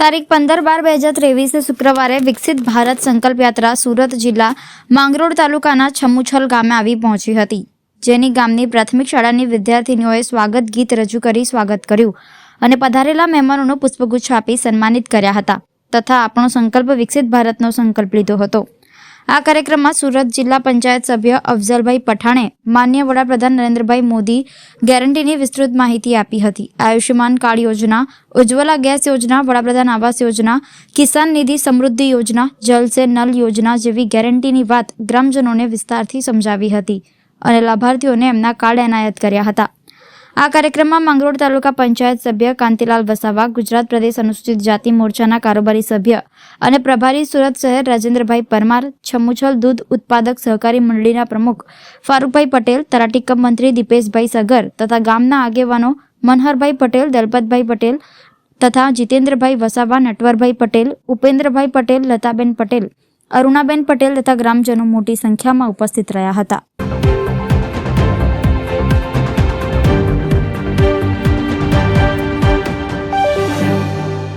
તારીખ પંદર બાર બે હજાર ત્રેવીસે શુક્રવારે વિકસિત ભારત સંકલ્પ યાત્રા સુરત જિલ્લા માંગરોળ તાલુકાના છમુછલ ગામે આવી પહોંચી હતી. જેની ગામની પ્રાથમિક શાળાની વિદ્યાર્થીનીઓએ સ્વાગત ગીત રજૂ કરી સ્વાગત કર્યું અને પધારેલા મહેમાનોનો પુષ્પગુચ્છ આપી સન્માનિત કર્યા હતા તથા આપણો સંકલ્પ વિકસિત ભારતનો સંકલ્પ લીધો હતો. આ કાર્યક્રમમાં સુરત જિલ્લા પંચાયત સભ્ય અફઝલભાઈ પઠાણે, માન્ય વડાપ્રધાન નરેન્દ્રભાઈ મોદી ગેરંટીની વિસ્તૃત માહિતી આપી હતી. આયુષ્યમાન કાર્ડ યોજના, ઉજ્જવલા ગેસ યોજના, વડાપ્રધાન આવાસ યોજના, કિસાન નિધિ સમૃદ્ધિ યોજના, જલ સે નલ યોજના જેવી ગેરંટીની વાત ગ્રામજનોને વિસ્તારથી સમજાવી હતી અને લાભાર્થીઓને એમના કાર્ડ એનાયત કર્યા હતા. આ કાર્યક્રમમાં માંગરોળ તાલુકા પંચાયત સભ્ય કાંતિલાલ વસાવા, ગુજરાત પ્રદેશ અનુસૂચિત જાતિ મોરચાના કારોબારી સભ્ય અને પ્રભારી સુરત શહેર રાજેન્દ્રભાઈ પરમાર, છમુછલ દૂધ ઉત્પાદક સહકારી મંડળીના પ્રમુખ ફારૂકભાઈ પટેલ તરાટીકમ મંત્રી દીપેશભાઈ સગર તથા ગામના આગેવાનો મનહરભાઈ પટેલ, દલપતભાઈ પટેલ તથા જીતેન્દ્રભાઈ વસાવા, નટવરભાઈ પટેલ, ઉપેન્દ્રભાઈ પટેલ, લતાબેન પટેલ, અરુણાબેન પટેલ તથા ગ્રામજનો મોટી સંખ્યામાં ઉપસ્થિત રહ્યા હતા.